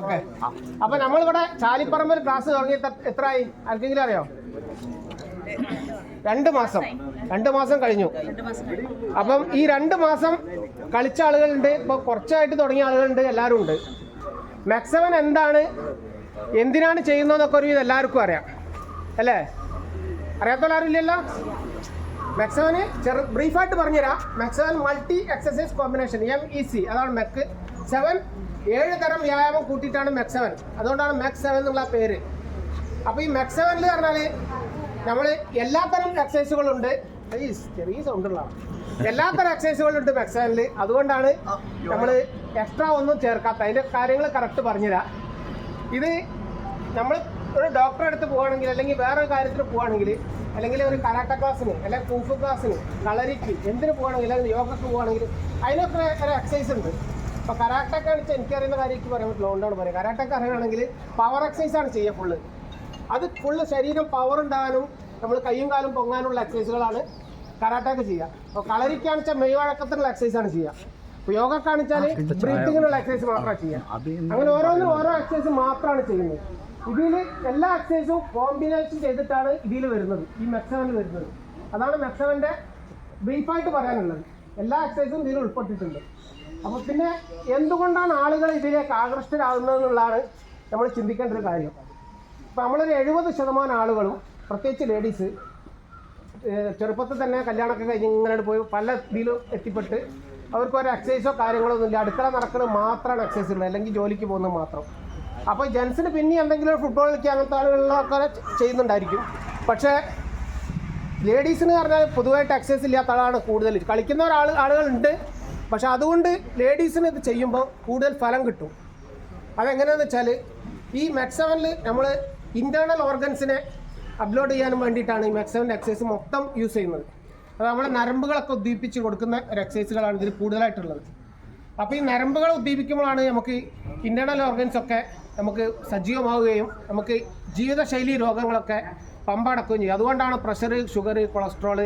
Okay. അപ്പൊ നമ്മളിവിടെ ചാലിപ്പറമ്പിൽ class തുടങ്ങി എത്രയായി ആർക്കെങ്കിലും അറിയോ? രണ്ട് മാസം. രണ്ട് മാസം കഴിഞ്ഞു. അപ്പം ഈ രണ്ട് മാസം കളിച്ച ആളുകളുണ്ട്. ഇപ്പൊ കുറച്ചായിട്ട് തുടങ്ങിയ ആളുകളുണ്ട്. എല്ലാവരും ഉണ്ട് മെക്സവൻ എന്താണ്? എന്തിനാണ് ചെയ്യുന്നതെന്നൊക്കെ ഒരു ഇത് എല്ലാവർക്കും അറിയാം. അല്ലേ? അറിയാത്ത ആരും ഇല്ലല്ലോ? മെക്സവന് ചെറു ബ്രീഫായിട്ട് പറഞ്ഞുതരാം. MEC seven multi exercise combination M E C അതാണ് മെക്ക്. സെവൻ ഏഴ് തരം വ്യായാമം കൂട്ടിയിട്ടാണ് മെക്സവൻ അതുകൊണ്ടാണ് മെക് സെവൻ എന്നുള്ള പേര്. അപ്പോൾ ഈ മെക് സെവനിൽ പറഞ്ഞാൽ നമ്മൾ എല്ലാ തരം എക്സസൈസുകളുണ്ട് ചെറിയ സൗണ്ടുള്ള എല്ലാ തരം എക്സസൈസുകളുണ്ട് മെക് സെവനിൽ അതുകൊണ്ടാണ് നമ്മൾ എക്സ്ട്രാ ഒന്നും ചേർക്കാത്ത അതിന്റെ കാര്യങ്ങൾ കറക്റ്റ് പറഞ്ഞുതരാം. ഇത് നമ്മൾ ഒരു ഡോക്ടറെ അടുത്ത് പോവുകയാണെങ്കിൽ അല്ലെങ്കിൽ വേറൊരു കാര്യത്തിന് പോവുകയാണെങ്കിൽ അല്ലെങ്കിൽ ഒരു കരാട്ട ക്ലാസ്സിന് അല്ലെങ്കിൽ കൂഫ് ക്ലാസ്സിന് കളരിക്ക് എന്തിന് പോവുകയാണെങ്കിൽ അല്ലെങ്കിൽ യോഗക്ക് പോവുകയാണെങ്കിൽ അതിനൊക്കെ ഒരു എക്സസൈസ് ഉണ്ട്. ഇപ്പോൾ കരാട്ടക്ക് കാണിച്ച് എനിക്കറിയുന്ന കാര്യം എനിക്ക് പറയാൻ പറ്റില്ല. അതുകൊണ്ടാണ് പറയുക കരാട്ടക്ക് അറിയണമെങ്കിൽ പവർ എക്സസൈസ് ആണ് ചെയ്യുക ഫുള്ള് അത് ഫുള്ള് ശരീരം പവർ ഉണ്ടാകാനും നമ്മൾ കയ്യും കാലും പൊങ്ങാനുള്ള എക്സസൈസുകളാണ് കരാട്ടക്ക് ചെയ്യുക. അപ്പോൾ കളരിക്കാണെന്ന് വെച്ചാൽ മെയ് വഴക്കത്തിനുള്ള എക്സസൈസ് ആണ് ചെയ്യുക. അപ്പോൾ യോഗ കാണിച്ചാൽ ബ്രീത്തിങ്ങിനുള്ള എക്സസൈസ് മാത്രമാണ് ചെയ്യുക. അങ്ങനെ ഓരോന്നും ഓരോ എക്സസൈസ് മാത്രമാണ് ചെയ്യുന്നത്. ഇതിൽ എല്ലാ എക്സസൈസും കോമ്പിനേഷൻ ചെയ്തിട്ടാണ് ഇതിൽ വരുന്നത്. ഈ മെക്സവനിൽ വരുന്നത്. അതാണ് മെക്സവന്റെ ബ്രീഫായിട്ട് പറയാനുള്ളത്. എല്ലാ എക്സസൈസും ഇതിൽ ഉൾപ്പെട്ടിട്ടുണ്ട്. അപ്പോൾ പിന്നെ എന്തുകൊണ്ടാണ് ആളുകൾ ഇതിലേക്ക് ആകൃഷ്ടരാകുന്നത് എന്നുള്ളതാണ് നമ്മൾ ചിന്തിക്കേണ്ട ഒരു കാര്യം. അപ്പോൾ നമ്മളൊരു എഴുപത് ശതമാനം ആളുകളും പ്രത്യേകിച്ച് ലേഡീസ് ചെറുപ്പത്തിൽ തന്നെ കല്യാണമൊക്കെ കഴിഞ്ഞ് ഇങ്ങനെ പോയി പല ഇതിലും എത്തിപ്പെട്ട് അവർക്ക് ഒരു എക്സസൈസോ കാര്യങ്ങളോ ഒന്നുമില്ല അടുക്കള നടക്കുന്നത് മാത്രമാണ് എക്സസൈസ് ഉള്ളത് അല്ലെങ്കിൽ ജോലിക്ക് പോകുന്നത് മാത്രം. അപ്പോൾ ജെൻസിന് പിന്നെ എന്തെങ്കിലും ഫുട്ബോൾ കളിക്കുക അങ്ങനത്തെ ആളുകളിലൊക്കെ ചെയ്യുന്നുണ്ടായിരിക്കും. പക്ഷേ ലേഡീസിന് പറഞ്ഞാൽ പൊതുവായിട്ട് എക്സസൈസ് ഇല്ലാത്ത ആളാണ് കൂടുതൽ. കളിക്കുന്ന ഒരാൾ ആളുകളുണ്ട്. പക്ഷെ അതുകൊണ്ട് ലേഡീസിന് ഇത് ചെയ്യുമ്പോൾ കൂടുതൽ ഫലം കിട്ടും. അതെങ്ങനെയാണെന്ന് വെച്ചാൽ ഈ മാക്സവനിൽ നമ്മൾ ഇന്റേർണൽ ഓർഗൻസിനെ അപ്ലോഡ് ചെയ്യാനും വേണ്ടിയിട്ടാണ് ഈ മെക്സവന്റെ എക്സസൈസ് മൊത്തം യൂസ് ചെയ്യുന്നത്. അത് നമ്മളെ നരമ്പുകളൊക്കെ ഉദ്ദീപിച്ച് കൊടുക്കുന്ന ഒരു എക്സസൈസുകളാണ് ഇതിൽ കൂടുതലായിട്ടുള്ളത്. അപ്പോൾ ഈ നരമ്പുകൾ ഉദ്ദീപിക്കുമ്പോഴാണ് നമുക്ക് ഇന്റേർണൽ ഓർഗൻസ് ഒക്കെ നമുക്ക് സജീവമാവുകയും നമുക്ക് ജീവിതശൈലി രോഗങ്ങളൊക്കെ പമ്പടക്കുകയും ചെയ്യും. അതുകൊണ്ടാണ് pressure sugar cholesterol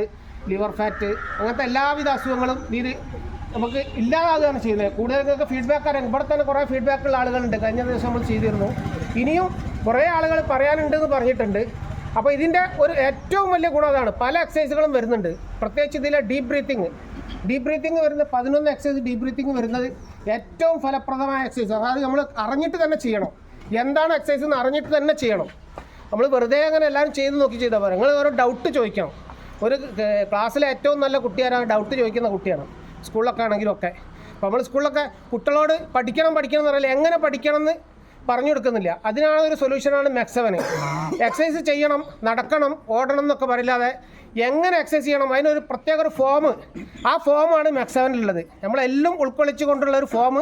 liver fat അങ്ങനത്തെ എല്ലാവിധ അസുഖങ്ങളും ഇതിൽ നമുക്ക് ഇല്ലാതാകുകയാണ് ചെയ്യുന്നത്. കൂടുതലൊക്കെ ഫീഡ്ബാക്ക് അറിയാം ഇവിടെ തന്നെ കുറേ ഫീഡ്ബാക്കുള്ള ആളുകളുണ്ട്. കഴിഞ്ഞ ദിവസം നമ്മൾ ചെയ്തിരുന്നു. ഇനിയും കുറേ ആളുകൾ പറയാനുണ്ടെന്ന് പറഞ്ഞിട്ടുണ്ട്. അപ്പോൾ ഇതിന്റെ ഒരു ഏറ്റവും വലിയ ഗുണം അതാണ്. പല എക്സസൈസുകളും വരുന്നുണ്ട്. പ്രത്യേകിച്ച് ഇതിലെ ഡീപ്പ് ബ്രീത്തിങ് ഡീപ്പ് ബ്രീത്തിങ് വരുന്ന പതിനൊന്ന് എക്സസൈസ് ഡീപ്പ് ബ്രീത്തിങ് വരുന്നത് ഏറ്റവും ഫലപ്രദമായ എക്സസൈസ് അതായത് നമ്മൾ അറിഞ്ഞിട്ട് തന്നെ ചെയ്യണം. എന്താണ് എക്സസൈസ് എന്ന് അറിഞ്ഞിട്ട് തന്നെ ചെയ്യണം. നമ്മൾ വെറുതെ അങ്ങനെ എല്ലാവരും ചെയ്ത് നോക്കി ചെയ്താൽ പോരാ. നിങ്ങൾ ഓരോ ഡൗട്ട് ചോദിക്കണം. ഒരു ക്ലാസ്സിലെ ഏറ്റവും നല്ല കുട്ടിയാരാണ്? ഡൗട്ട് ചോദിക്കുന്ന കുട്ടിയാണ്. സ്കൂളിലൊക്കെ ആണെങ്കിലും ഒക്കെ അപ്പോൾ നമ്മൾ സ്കൂളിലൊക്കെ കുട്ടികളോട് പഠിക്കണം പഠിക്കണം എന്ന് പറയില്ല എങ്ങനെ പഠിക്കണം എന്ന് പറഞ്ഞു കൊടുക്കുന്നില്ല. അതിനാണ് ഒരു സൊല്യൂഷനാണ് മെക്സവന് എക്സസൈസ് ചെയ്യണം നടക്കണം ഓടണം എന്നൊക്കെ പറയില്ലാതെ എങ്ങനെ എക്സസൈസ് ചെയ്യണം? അതിനൊരു പ്രത്യേക ഒരു ഫോം ആ ഫോമാണ് മെക്സവനിലുള്ളത് നമ്മളെല്ലാം ഉൾക്കൊള്ളിച്ചു കൊണ്ടുള്ള ഒരു ഫോം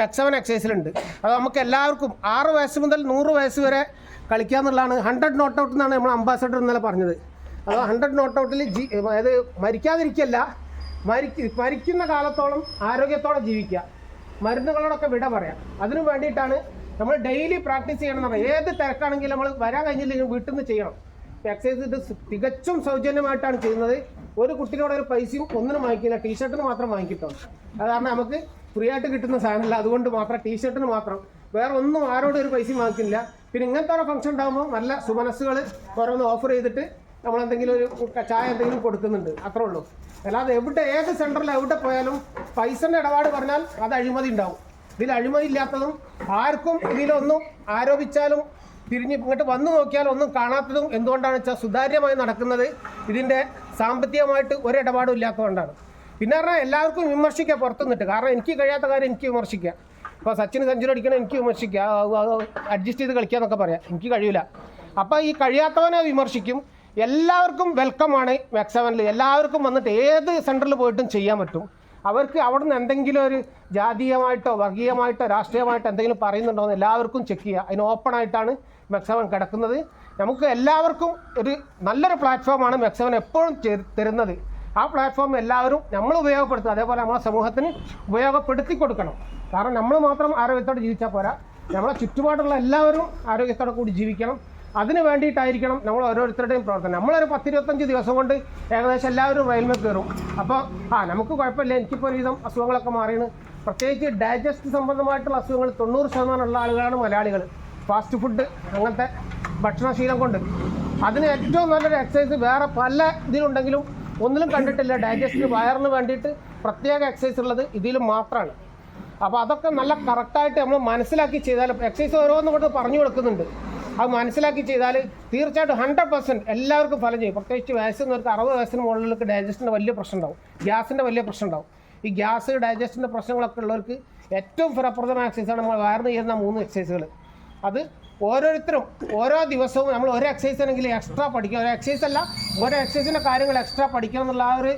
മെക്സവൻ എക്സസൈസിലുണ്ട് അത് നമുക്ക് എല്ലാവർക്കും ആറ് വയസ്സ് മുതൽ നൂറ് വയസ്സ് വരെ കളിക്കുക എന്നുള്ളതാണ്. ഹൺഡ്രഡ് നോട്ട് ഔട്ട് എന്നാണ് നമ്മൾ അംബാസഡർ ഇന്നലെ പറഞ്ഞത്. അത് ഹൺഡ്രഡ് നോട്ട് ഔട്ടിൽ ജി അതായത് മരിക്കാതിരിക്കല്ല മരിക്ക മരിക്കുന്ന കാലത്തോളം ആരോഗ്യത്തോടെ ജീവിക്കുക. മരുന്നുകളോടൊക്കെ വിട പറയാം. അതിനു വേണ്ടിയിട്ടാണ് നമ്മൾ ഡെയിലി പ്രാക്ടീസ് ചെയ്യണം എന്ന് പറയാം. ഏത് തിരക്കാണെങ്കിലും നമ്മൾ വരാൻ കഴിഞ്ഞില്ലെങ്കിൽ വീട്ടിൽ നിന്ന് ചെയ്യണം എക്സസൈസ് ഇത് തികച്ചും സൗജന്യമായിട്ടാണ് ചെയ്യുന്നത്. ഒരു കുട്ടിനോട് ഒരു പൈസയും ഒന്നിനും വാങ്ങിക്കില്ല. ടീഷർട്ടിന് മാത്രം വാങ്ങിക്കിട്ടോ. അത് കാരണം നമുക്ക് ഫ്രീ ആയിട്ട് കിട്ടുന്ന സാധനമല്ല. അതുകൊണ്ട് മാത്രം ടീഷർട്ടിന് മാത്രം. വേറെ ഒന്നും ആരോടും ഒരു പൈസയും വാങ്ങിക്കില്ല. പിന്നെ ഇങ്ങനത്തെ ഫംഗ്ഷൻ ഉണ്ടാകുമ്പോൾ നല്ല സുമനസ്സുകൾ ഓരോന്ന് ഓഫർ ചെയ്തിട്ട് നമ്മൾ എന്തെങ്കിലും ഒരു ചായ എന്തെങ്കിലും കൊടുക്കുന്നുണ്ട്. അത്രേ ഉള്ളൂ. അല്ലാതെ എവിടെ ഏത് സെന്ററിൽ എവിടെ പോയാലും പൈസന്റെ ഇടപാട് പറഞ്ഞാൽ അത് അഴിമതി ഉണ്ടാവും. ഇതിൽ അഴിമതി ഇല്ലാത്തതും ആർക്കും ഇതിലൊന്നും ആരോപിച്ചാലും തിരിഞ്ഞ് ഇങ്ങോട്ട് വന്നു നോക്കിയാൽ ഒന്നും കാണാത്തതും എന്തുകൊണ്ടാണ് വെച്ചാൽ സുതാര്യമായി നടക്കുന്നത് ഇതിന്റെ സാമ്പത്തികമായിട്ട് ഒരു ഇടപാടും ഇല്ലാത്തതുകൊണ്ടാണ്. പിന്നെ പറഞ്ഞാൽ എല്ലാവർക്കും വിമർശിക്കാം പുറത്തു നിന്നിട്ട് കാരണം എനിക്ക് കഴിയാത്ത കാര്യം എനിക്ക് വിമർശിക്കാം ഇപ്പോൾ സച്ചിന് സെഞ്ചുറി അടിക്കണം എനിക്ക് വിമർശിക്കുക. അഡ്ജസ്റ്റ് ചെയ്ത് കളിക്കുക എന്നൊക്കെ പറയാം. എനിക്ക് കഴിയില്ല അപ്പോൾ ഈ കഴിയാത്തവനെ വിമർശിക്കും. എല്ലാവർക്കും വെൽക്കം വെൽക്കമാണ് മാക്സവനിൽ എല്ലാവർക്കും വന്നിട്ട് ഏത് സെന്ററിൽ പോയിട്ടും ചെയ്യാൻ പറ്റും. അവർക്ക് അവിടുന്ന് എന്തെങ്കിലും ഒരു ജാതീയമായിട്ടോ വർഗീയമായിട്ടോ രാഷ്ട്രീയമായിട്ടോ എന്തെങ്കിലും പറയുന്നുണ്ടോ എന്ന് എല്ലാവർക്കും ചെക്ക് ചെയ്യുക. അതിന് ഓപ്പൺ ആയിട്ടാണ് മെക്സവൻ കിടക്കുന്നത്. നമുക്ക് എല്ലാവർക്കും ഒരു നല്ലൊരു പ്ലാറ്റ്ഫോമാണ് മെക്സവൻ എപ്പോഴും തരുന്നത്. ആ പ്ലാറ്റ്ഫോം എല്ലാവരും നമ്മൾ ഉപയോഗപ്പെടുത്തുക. അതേപോലെ നമ്മളെ സമൂഹത്തിന് ഉപയോഗപ്പെടുത്തി കൊടുക്കണം. കാരണം നമ്മൾ മാത്രം ആരോഗ്യത്തോടെ ജീവിച്ചാൽ പോരാ. നമ്മളെ ചുറ്റുപാടുള്ള എല്ലാവരും ആരോഗ്യത്തോടെ കൂടി ജീവിക്കണം. അതിന് വേണ്ടിയിട്ടായിരിക്കണം നമ്മൾ ഓരോരുത്തരുടെയും പ്രവർത്തനം. നമ്മളൊരു പത്തിരുപത്തഞ്ച് ദിവസം കൊണ്ട് ഏകദേശം എല്ലാവരും റെയിൽമേ കയറും. അപ്പോൾ ആ നമുക്ക് കുഴപ്പമില്ല. എനിക്കിപ്പോൾ ഒരുവിധം അസുഖങ്ങളൊക്കെ മാറിയാണ്. പ്രത്യേകിച്ച് ഡൈജസ്റ്റ് സംബന്ധമായിട്ടുള്ള അസുഖങ്ങൾ തൊണ്ണൂറ് ശതമാനമുള്ള ആളുകളാണ് മലയാളികൾ. ഫാസ്റ്റ് ഫുഡ് അങ്ങനത്തെ ഭക്ഷണശീലം കൊണ്ട്. അതിന് ഏറ്റവും നല്ലൊരു എക്സസൈസ് വേറെ പല ഇതിലുണ്ടെങ്കിലും ഒന്നിലും കണ്ടിട്ടില്ല. ഡൈജസ്റ്റിന് വയറിന് വേണ്ടിയിട്ട് പ്രത്യേക എക്സസൈസ് ഉള്ളത് ഇതിൽ മാത്രമാണ് അപ്പോൾ അതൊക്കെ നല്ല കറക്റ്റായിട്ട് നമ്മൾ മനസ്സിലാക്കി ചെയ്താൽ എക്സസൈസ് ഓരോന്നും കൊണ്ട് പറഞ്ഞു കൊടുക്കുന്നുണ്ട്. അത് മനസ്സിലാക്കി ചെയ്താൽ തീർച്ചയായിട്ടും ഹൺഡ്രഡ് പെർസെന്റ് എല്ലാവർക്കും ഫലം ചെയ്യും. പ്രത്യേകിച്ച് വയസ്സുന്നവർക്ക് അറുപത് വയസ്സിന് മുകളിലേക്ക് ഡൈജസ്റ്റിന്റെ വലിയ പ്രശ്നം ഉണ്ടാവും. ഗ്യാസിന്റെ വലിയ പ്രശ്നം ഉണ്ടാവും. ഈ ഗ്യാസ് ഡൈജസ്റ്റിന്റെ പ്രശ്നങ്ങളൊക്കെ ഉള്ളവർക്ക് ഏറ്റവും ഫലപ്രദമായ എക്സസൈസാണ് നമ്മൾ വയറിന് ചെയ്യുന്ന മൂന്ന് എക്സസൈസുകൾ അത് ഓരോരുത്തരും ഓരോ ദിവസവും നമ്മൾ ഒരു എക്സസൈസ് ആണെങ്കിൽ എക്സ്ട്രാ പഠിക്കുക. ഒരു എക്സസൈസ് അല്ല ഓരോ എക്സസൈസിന്റെ കാര്യങ്ങൾ എക്സ്ട്രാ പഠിക്കണം എന്നുള്ള ആ ഒരു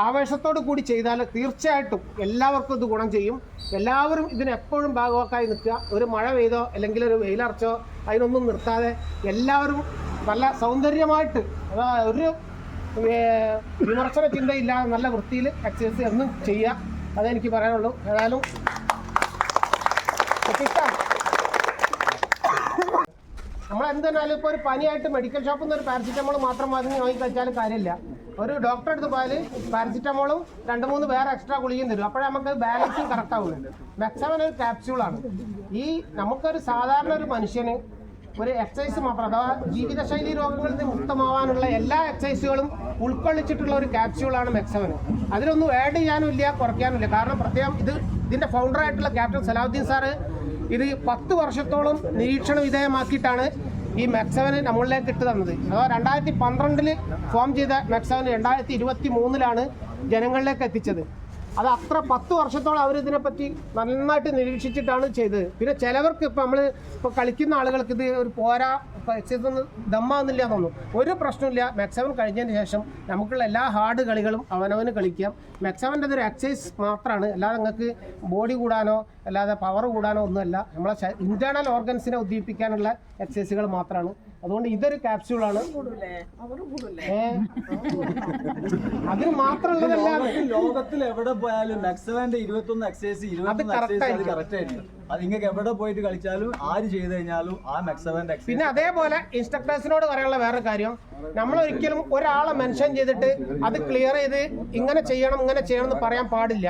ആവേശത്തോട് കൂടി ചെയ്താൽ തീർച്ചയായിട്ടും എല്ലാവർക്കും ഇത് ഗുണം ചെയ്യും. എല്ലാവരും ഇതിനെപ്പോഴും ഭാഗവാക്കായി നിൽക്കുക. ഒരു മഴ പെയ്തോ അല്ലെങ്കിൽ ഒരു വെയിലറച്ചോ അതിനൊന്നും നിർത്താതെ എല്ലാവരും നല്ല സൗന്ദര്യമായിട്ട് ഒരു വിമർശന ചിന്തയില്ലാതെ നല്ല വൃത്തിയിൽ എക്സസൈസ് എന്നും ചെയ്യുക. അതെനിക്ക് പറയാനുള്ളൂ. ഏതായാലും നമ്മൾ എന്തെന്നാലും ഇപ്പോൾ ഒരു പനിയായിട്ട് മെഡിക്കൽ ഷോപ്പിൽ നിന്ന് ഒരു പാരസിറ്റമോൾ മാത്രം വാങ്ങി വാങ്ങി കഴിച്ചാലും കാര്യമില്ല. ഒരു ഡോക്ടറെ അടുത്ത് പോയാൽ പാരസിറ്റമോളും രണ്ട് മൂന്ന് വേറെ എക്സ്ട്രാ ഗുളികയും തരും. അപ്പോഴേ നമുക്ക് ബാലൻസ് കറക്റ്റ് ആവുള്ളൂ. മെക്സമൻ ഒരു ക്യാപ്സ്യൂളാണ് ഈ നമുക്കൊരു സാധാരണ ഒരു മനുഷ്യന് ഒരു എക്സസൈസ് മാത്രം അഥവാ ജീവിതശൈലി രോഗങ്ങളിൽ നിന്ന് മുക്തമാവാനുള്ള എല്ലാ എക്സസൈസുകളും ഉൾക്കൊള്ളിച്ചിട്ടുള്ള ഒരു ക്യാപ്സ്യൂളാണ് മെക്സവൻ അതിലൊന്നും ആഡ് ചെയ്യാനും ഇല്ല കുറയ്ക്കാനും ഇല്ല. കാരണം പ്രത്യേകം ഇത് ഇതിന്റെ ഫൗണ്ടറായിട്ടുള്ള ക്യാപ്റ്റൻ സലാഹുദ്ദീൻ സാറ് ഇത് പത്ത് വർഷത്തോളം നിരീക്ഷണ വിധേയമാക്കിയിട്ടാണ് ഈ മെക്സവന് നമ്മളിലേക്ക് ഇട്ട് തന്നത്. അഥവാ രണ്ടായിരത്തി പന്ത്രണ്ടിൽ ഫോം ചെയ്ത മെക്സവൻ രണ്ടായിരത്തി ഇരുപത്തി മൂന്നിലാണ് ജനങ്ങളിലേക്ക് എത്തിച്ചത്. അത് അത്ര പത്ത് വർഷത്തോളം അവരിതിനെപ്പറ്റി നന്നായിട്ട് നിരീക്ഷിച്ചിട്ടാണ് ചെയ്തത്. പിന്നെ ചിലവർക്ക് ഇപ്പം നമ്മൾ ഇപ്പോൾ കളിക്കുന്ന ആളുകൾക്ക് ഇത് ഒരു പോരാ എക്സസൈസ് ഒന്നും ദമ്മാവുന്നില്ല തോന്നും ഒരു പ്രശ്നമില്ല മെക്സവൻ കഴിഞ്ഞതിന് ശേഷം നമുക്കുള്ള എല്ലാ ഹാർഡ് കളികളും അവനവന് കളിക്കാം. മെക്സവന്റെ ഒരു എക്സൈസ് മാത്രമാണ് അല്ലാതെ നിങ്ങൾക്ക് ബോഡി കൂടാനോ അല്ലാതെ പവർ കൂടാനോ ഒന്നുമല്ല. നമ്മളെ ഇന്റേണൽ ഓർഗൻസിനെ ഉദ്ദീപിക്കാനുള്ള എക്സസൈസുകൾ മാത്രമാണ് അതുകൊണ്ട് ഇതൊരു ക്യാപ്സ്യൂളാണ് ആണ്. അതിന് മാത്രമല്ല ലോകത്തിൽ എവിടെ പോയാലും മെക്സവന്റെ ഇരുപത്തൊന്ന് എക്സസൈസ് ഇരുപത്തൊന്ന് എക്സസൈസ് ആയിരിക്കും. കറക്റ്റ് ആയിരിക്കും അത് നിങ്ങൾക്ക് എവിടെ പോയിട്ട് കളിച്ചാലും ആര് ചെയ്ത് കഴിഞ്ഞാലും ആ മെക്സവന്റെ പിന്നെ അതേപോലെ ഇൻസ്ട്രക്ടേഴ്സിനോട് പറയാനുള്ള വേറെ കാര്യം. നമ്മൾ ഒരിക്കലും ഒരാളെ മെൻഷൻ ചെയ്തിട്ട് അത് ക്ലിയർ ചെയ്ത് ഇങ്ങനെ ചെയ്യണം ഇങ്ങനെ ചെയ്യണം എന്ന് പറയാൻ പാടില്ല.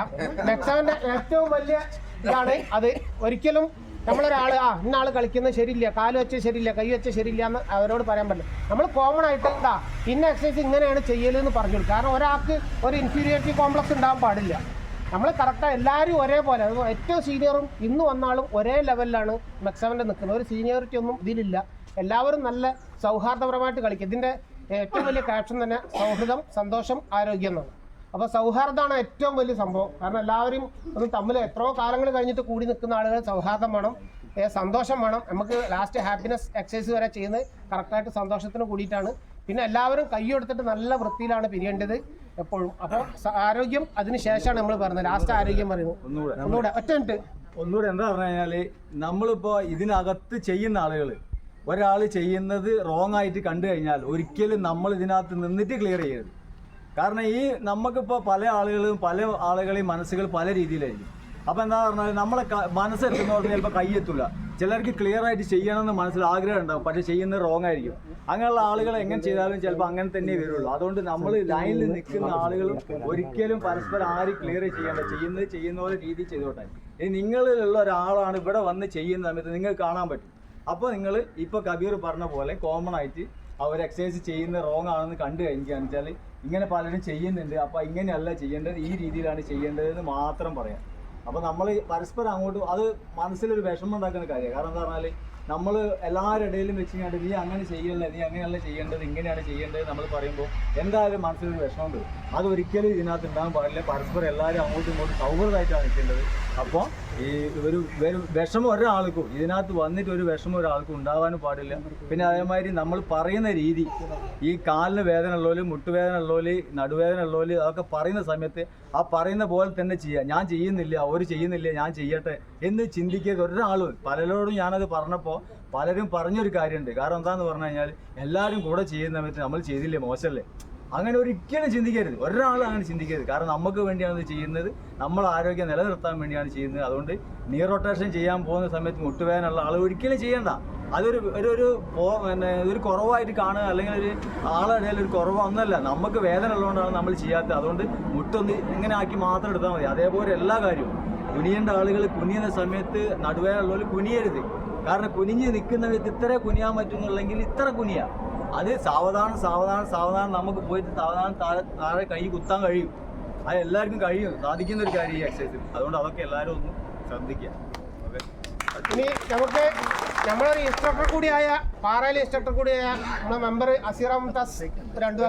മെക്സവന്റെ ഏറ്റവും വലിയ ഇതാണ് അത്. ഒരിക്കലും നമ്മളൊരാൾ ആ ഇന്നാൾ കളിക്കുന്നത് ശരിയില്ല കാൽ വെച്ച് ശരിയില്ല കൈ വെച്ച് ശരിയില്ല എന്ന് അവരോട് പറയാൻ പറ്റില്ല. നമ്മൾ കോമൺ ആയിട്ട് എന്താ ഇന്ന എക്സസൈസ് ഇങ്ങനെയാണ് ചെയ്യലെന്ന് പറഞ്ഞു കാരണം ഒരാൾക്ക് ഒരു ഇൻഫീരിയോറിറ്റി കോംപ്ലക്സ് ഉണ്ടാകാൻ പാടില്ല. നമ്മൾ കറക്റ്റാണ് എല്ലാവരും ഒരേപോലെ. അത് ഏറ്റവും സീനിയറും ഇന്ന് വന്നാലും ഒരേ ലെവലിലാണ് മെക്സവന്റെ നിൽക്കുന്നത്. ഒരു സീനിയോറിറ്റി ഒന്നും ഇതിലില്ല. എല്ലാവരും നല്ല സൗഹാർദ്ദപരമായിട്ട് കളിക്കും. ഇതിന്റെ ഏറ്റവും വലിയ ക്യാപ്ഷൻ തന്നെ സൗഹൃദം സന്തോഷം ആരോഗ്യം എന്നാണ്. അപ്പോൾ സൗഹാർദ്ദമാണ് ഏറ്റവും വലിയ സംഭവം. കാരണം എല്ലാവരും ഒന്ന് തമ്മിൽ എത്രയോ കാലങ്ങൾ കഴിഞ്ഞിട്ട് കൂടി നിൽക്കുന്ന ആളുകൾ സൗഹാർദ്ദം വേണം സന്തോഷം വേണം. നമുക്ക് ലാസ്റ്റ് ഹാപ്പിനെസ് എക്സസൈസ് വരെ ചെയ്യുന്നത് കറക്റ്റായിട്ട് സന്തോഷത്തിന് കൂടിയിട്ടാണ്. പിന്നെ എല്ലാവരും കൈ കൊടുത്തിട്ട് നല്ല വൃത്തിയിലാണ് പിരിയേണ്ടത് എപ്പോഴും. അപ്പോൾ ആരോഗ്യം അതിന് ശേഷമാണ് നമ്മൾ പറയുന്നത്. ലാസ്റ്റ് ആരോഗ്യം പറയുന്നത്. ഒന്നുകൂടെ. ഒന്നുകൂടെ. ഒറ്റ മിനിറ്റ്. ഒന്നുകൂടെ എന്താ പറഞ്ഞു കഴിഞ്ഞാൽ നമ്മളിപ്പോ ഇതിനകത്ത് ചെയ്യുന്ന ആളുകൾ ഒരാൾ ചെയ്യുന്നത് റോങ് ആയിട്ട് കണ്ടു കഴിഞ്ഞാൽ ഒരിക്കലും നമ്മൾ ഇതിനകത്ത് നിന്നിട്ട് ക്ലിയർ ചെയ്യരുത്. കാരണം ഈ നമുക്കിപ്പോൾ പല ആളുകളും പല ആളുകളെയും മനസ്സുകൾ പല രീതിയിലായിരിക്കും. അപ്പോൾ എന്താ പറഞ്ഞാൽ നമ്മളെ എത്തുന്ന മനസ്സെത്തുന്നവർക്ക് ചിലപ്പോൾ കൈയെത്തില്ല ചിലർക്ക് ക്ലിയർ ആയിട്ട് ചെയ്യണമെന്ന് മനസ്സിൽ ആഗ്രഹം ഉണ്ടാവും പക്ഷെ ചെയ്യുന്നത് റോങ് ആയിരിക്കും. അങ്ങനെയുള്ള ആളുകൾ എങ്ങനെ ചെയ്താലും ചിലപ്പോൾ അങ്ങനെ തന്നെ വരുള്ളൂ. അതുകൊണ്ട് നമ്മൾ ലൈനിൽ നിൽക്കുന്ന ആളുകളും ഒരിക്കലും പരസ്പരം ആരും ക്ലിയർ ചെയ്യേണ്ട ചെയ്യുന്നത് ചെയ്യുന്ന പോലെ രീതി ചെയ്തോട്ടെ. ഇനി നിങ്ങളിലുള്ള ഒരാളാണ് ഇവിടെ വന്ന് ചെയ്യുന്ന സമയത്ത് നിങ്ങൾക്ക് കാണാൻ പറ്റും. അപ്പോൾ നിങ്ങൾ ഇപ്പോൾ കബീർ പറഞ്ഞ പോലെ കോമൺ ആയിട്ട് അവർ എക്സസൈസ് ചെയ്യുന്ന റോങ് ആണെന്ന് കണ്ടു കഴിഞ്ഞാൽ ഇങ്ങനെ പലരും ചെയ്യുന്നുണ്ട്. അപ്പോൾ ഇങ്ങനെയല്ല ചെയ്യേണ്ടത്. ഈ രീതിയിലാണ് ചെയ്യേണ്ടതെന്ന് മാത്രം പറയാം. അപ്പോൾ നമ്മൾ പരസ്പരം അങ്ങോട്ട് അത് മനസ്സിലൊരു വിഷമം ഉണ്ടാക്കുന്ന കാര്യമാണ്. കാരണം എന്താ പറഞ്ഞാൽ നമ്മൾ എല്ലാവരുടെ ഇടയിലും വെച്ച് കണ്ട് നീ അങ്ങനെ ചെയ്യല്ല നീ അങ്ങനെയല്ല ചെയ്യേണ്ടത് ഇങ്ങനെയാണ് ചെയ്യേണ്ടത് നമ്മൾ പറയുമ്പോൾ എന്തായാലും മനസ്സിലൊരു വിഷമം വരും അത് ഒരിക്കലും ഇതിനകത്ത് ഉണ്ടാകാൻ പാടില്ല. പരസ്പരം എല്ലാവരും അങ്ങോട്ടും ഇങ്ങോട്ടും സൗഹൃദമായിട്ടാണ് നിൽക്കേണ്ടത്. അപ്പോൾ ഈ ഒരു വിഷമം ഒരാൾക്കും ഇതിനകത്ത് വന്നിട്ട് ഒരു വിഷമം ഒരാൾക്കും ഉണ്ടാവാനും പാടില്ല. പിന്നെ അതേമാതിരി നമ്മൾ പറയുന്ന രീതി ഈ കാലിന് വേദന ഉള്ളവര് മുട്ടുവേദന ഉള്ളവര് നടുവേദന ഉള്ളവര് അതൊക്കെ പറയുന്ന സമയത്ത് ആ പറയുന്ന പോലെ തന്നെ ചെയ്യുക ഞാൻ ചെയ്യുന്നില്ല അവർ ചെയ്യുന്നില്ല ഞാൻ ചെയ്യട്ടെ എന്ന് ചിന്തിക്കരുത് ഒരാളും. പലരോടും ഞാനത് പറഞ്ഞപ്പോൾ പലരും പറഞ്ഞൊരു കാര്യമുണ്ട് കാരണം എന്താണെന്ന് പറഞ്ഞു കഴിഞ്ഞാൽ എല്ലാവരും കൂടെ ചെയ്യുന്ന സമയത്ത് നമ്മൾ ചെയ്തില്ലേ മോശമല്ലേ അങ്ങനെ ഒരിക്കലും ചിന്തിക്കരുത്. ഒരാളും അങ്ങനെ ചിന്തിക്കരുത്. കാരണം നമുക്ക് വേണ്ടിയാണ് ഇത് ചെയ്യുന്നത്. നമ്മൾ ആരോഗ്യം നിലനിർത്താൻ വേണ്ടിയാണ് ചെയ്യുന്നത്. അതുകൊണ്ട് നീ റൊട്ടേഷൻ ചെയ്യാൻ പോകുന്ന സമയത്ത് മുട്ടുവേദനുള്ള ആൾ ഒരിക്കലും ചെയ്യണ്ട. അതൊരു ഒരു ഒരു പിന്നെ ഒരു കുറവായിട്ട് കാണുക അല്ലെങ്കിൽ ഒരു ആളുടെ ഒരു കുറവൊന്നുമല്ല നമുക്ക് വേദന ഉള്ളതുകൊണ്ടാണ് നമ്മൾ ചെയ്യാത്തത്. അതുകൊണ്ട് മുട്ടൊന്ന് ഇങ്ങനെ ആക്കി മാത്രം എടുത്താൽ മതി. അതേപോലെ എല്ലാ കാര്യവും. കുനിയേണ്ട ആളുകൾ കുനിയുന്ന സമയത്ത് നടുവേനുള്ളവർ കുനിയരുത്. കാരണം കുനിഞ്ഞ് നിൽക്കുന്ന വിധത്തിൽ ഇത്ര കുനിയാൻ പറ്റുന്നുള്ളെങ്കിൽ ഇത്ര കുനിയാ. അത് സാവധാനം സാവധാനം സാവധാനം നമുക്ക് പോയിട്ട് സാവധാനം താഴെ താഴെ കൈ കുത്താൻ കഴിയും. അത് എല്ലാവർക്കും കഴിയും. സാധിക്കുന്ന ഒരു കാര്യം ഈ എക്സസൈസിൽ അതുകൊണ്ട് അതൊക്കെ എല്ലാവരും ഒന്ന് ശ്രദ്ധിക്കുക. ഇനി നമുക്ക് നമ്മളൊരു ഇൻസ്ട്രക്ടർ കൂടിയായ പാറയിലെ ഇൻസ്ട്രക്ടർ കൂടിയായ നമ്മുടെ മെമ്പർ അസീറ മുംതാസ് രണ്ടു